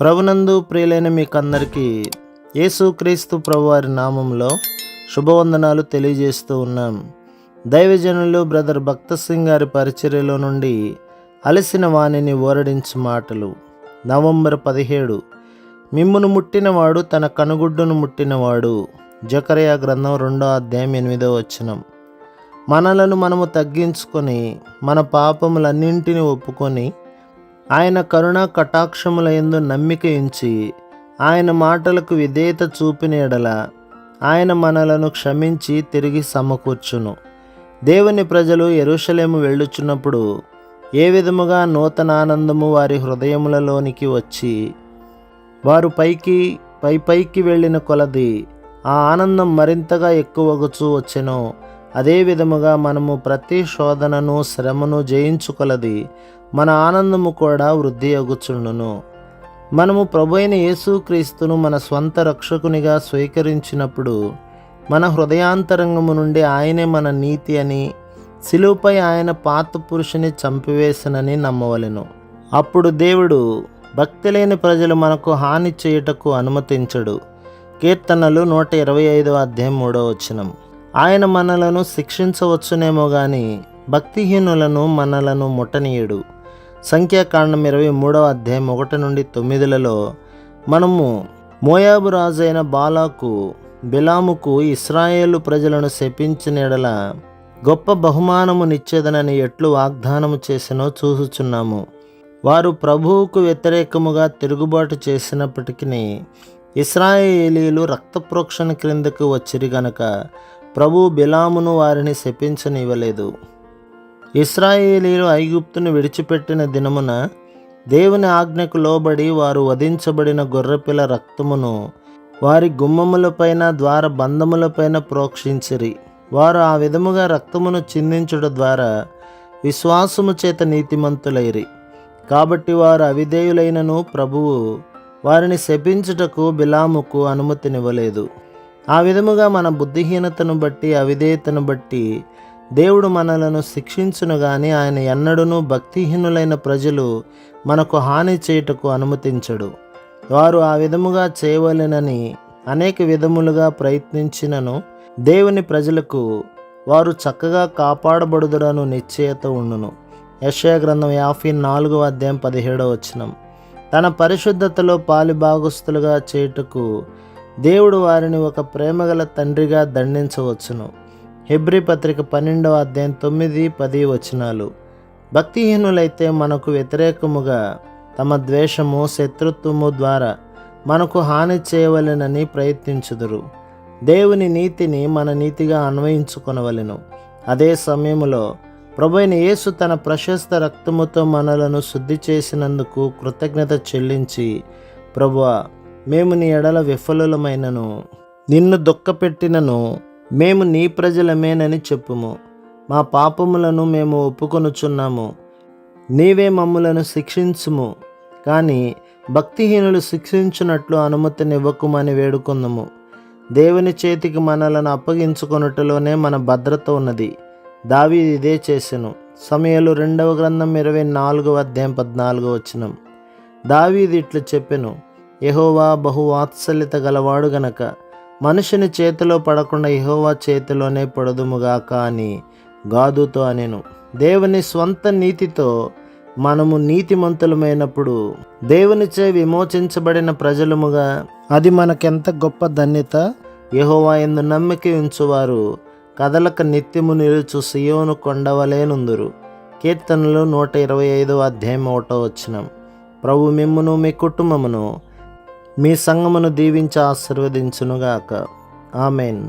ప్రభునందు ప్రియులైన మీకందరికీ యేసుక్రీస్తు ప్రభువారి నామంలో శుభవందనాలు తెలియజేస్తూ ఉన్నాం. దైవజనులు బ్రదర్ భక్త సింగ్ గారి పరిచర్యలో నుండి అలసిన వాణిని ఓరడించు మాటలు. నవంబర్ పదిహేడు. మిమ్మును ముట్టినవాడు తన కనుగుడ్డును ముట్టినవాడు. జకరయా గ్రంథం రెండో అధ్యాయం ఎనిమిదో వచనం. మనలను మనము తగ్గించుకొని మన పాపములన్నింటినీ ఒప్పుకొని ఆయన కరుణా కటాక్షముల ఎందు నమ్మిక ఉంచి ఆయన మాటలకు విధేయత చూపినడల ఆయన మనలను క్షమించి తిరిగి సమకూర్చును. దేవుని ప్రజలు ఎరుషలేము వెళ్ళుచున్నప్పుడు ఏ విధముగా నూతన ఆనందము వారి హృదయములలోనికి వచ్చి వారు పైకి పై పైకి వెళ్ళిన కొలది ఆ ఆనందం మరింతగా ఎక్కువగుచూ వచ్చెనో అదే విధముగా మనము ప్రతి శోధనను శ్రమను జయించుకొలది మన ఆనందము కూడా వృద్ధి అగుచుండును. మనము ప్రభు యేసుక్రీస్తును మన స్వంత రక్షకునిగా స్వీకరించినప్పుడు మన హృదయాంతరంగము నుండి ఆయనే మన నీతి అని శిలువపై ఆయన పాత పురుషుని చంపివేసనని నమ్మవలెను. అప్పుడు దేవుడు భక్తి లేని ప్రజలు మనకు హాని చేయుటకు అనుమతించడు. కీర్తనలు నూట ఇరవై ఐదవ అధ్యాయం మూడో వచనం. ఆయన మనలను శిక్షించవచ్చునేమో గాని భక్తిహీనులను మనలను ముట్టనీయుడు. సంఖ్యాకాండం ఇరవై మూడవ అధ్యాయం ఒకటి నుండి తొమ్మిదిలలో మనము మోయాబు రాజైన బాలాకు బిలాముకు ఇస్రాయేలు ప్రజలను శపించినడల గొప్ప బహుమానము నిచ్చేదనని ఎట్లు వాగ్దానము చేసినో చూసుచున్నాము. వారు ప్రభువుకు వ్యతిరేకముగా తిరుగుబాటు చేసినప్పటికీ ఇస్రాయేలీలు రక్తప్రోక్షణ క్రిందకు వచ్చిరి గనక ప్రభు బిలామును వారిని శపించనివ్వలేదు. ఇస్రాయేలీలు ఐగుప్తును విడిచిపెట్టిన దినమున దేవుని ఆజ్ఞకు లోబడి వారు వధించబడిన గొర్రెపిల్ల రక్తమును వారి గుమ్మములపైన ద్వార బంధములపైన ప్రోక్షించిరి. వారు ఆ విధముగా రక్తమును చిందించుట ద్వారా విశ్వాసము చేత నీతిమంతులైరి. కాబట్టి వారు అవిధేయులైనను ప్రభువు వారిని శపించుటకు బిలాముకు అనుమతినివ్వలేదు. ఆ విధముగా మన బుద్ధిహీనతను బట్టి అవిధేయతను బట్టి దేవుడు మనలను శిక్షించును గాని ఆయన ఎన్నడూనూ భక్తిహీనులైన ప్రజలు మనకు హాని చేయుటకు అనుమతించడు. వారు ఆ విధముగా చేయవలెనని అనేక విధములుగా ప్రయత్నించినను దేవుని ప్రజలకు వారు చక్కగా కాపాడబడుదురను నిశ్చయత ఉండును. యశయ గ్రంథం యాభై నాలుగో అధ్యాయం పదిహేడవ వచనం. తన పరిశుద్ధతలో పాలిభాగస్తులుగా చేయుటకు దేవుడు వారిని ఒక ప్రేమగల తండ్రిగా దండించవచ్చును. హెబ్రి పత్రిక పన్నెండవ అధ్యాయం తొమ్మిది పది వచనాలు. భక్తిహీనులైతే మనకు వ్యతిరేకముగా తమ ద్వేషము శత్రుత్వము ద్వారా మనకు హాని చేయవలెనని ప్రయత్నించుదురు. దేవుని నీతిని మన నీతిగా అన్వయించుకొనవలెను. అదే సమయంలో ప్రభైన యేసు తన ప్రశస్త రక్తముతో మనలను శుద్ధి చేసినందుకు కృతజ్ఞత చెల్లించి ప్రభువా మేము నీ ఎడల విఫలులమైనను నిన్ను దుఃఖపెట్టినను మేము నీ ప్రజలమేనని చెప్పుము. మా పాపములను మేము ఒప్పుకొనుచున్నాము. నీవే మమ్ములను శిక్షించుము. కానీ భక్తిహీనులు శిక్షించున్నట్లు అనుమతినివ్వకుమని వేడుకుందాము. దేవుని చేతికి మనలను అప్పగించుకొనుటలోనే మన భద్రత ఉన్నది. దావి ఇదే చేసెను. సమయాలు రెండవ గ్రంథం ఇరవై నాలుగవ అధ్యాయం పద్నాలుగో వచనం. దావీది ఇట్లు చెప్పెను. యహోవా బహువాత్సల్యత గలవాడు గనక మనుషుని చేతిలో పడకుండా ఇహోవా చేతిలోనే పడదుముగాక అని గాదుతో అనెను. దేవుని స్వంత నీతితో మనము నీతిమంతులమైనప్పుడు దేవునిచే విమోచించబడిన ప్రజలముగా అది మనకెంత గొప్ప ధన్యత? యహోవా ఎందు నమ్మిక ఉంచువారు కదలక నిత్యము నిలుచు సియోను కొండవలేనుందురు. కీర్తనలు నూట ఇరవై ఐదవ అధ్యాయం ఒకటో వచ్చినం ప్రభు మిమ్మును మీ కుటుంబమును మీ సంగమును దీవించి ఆశీర్వదించునుగాక. ఆమెన్.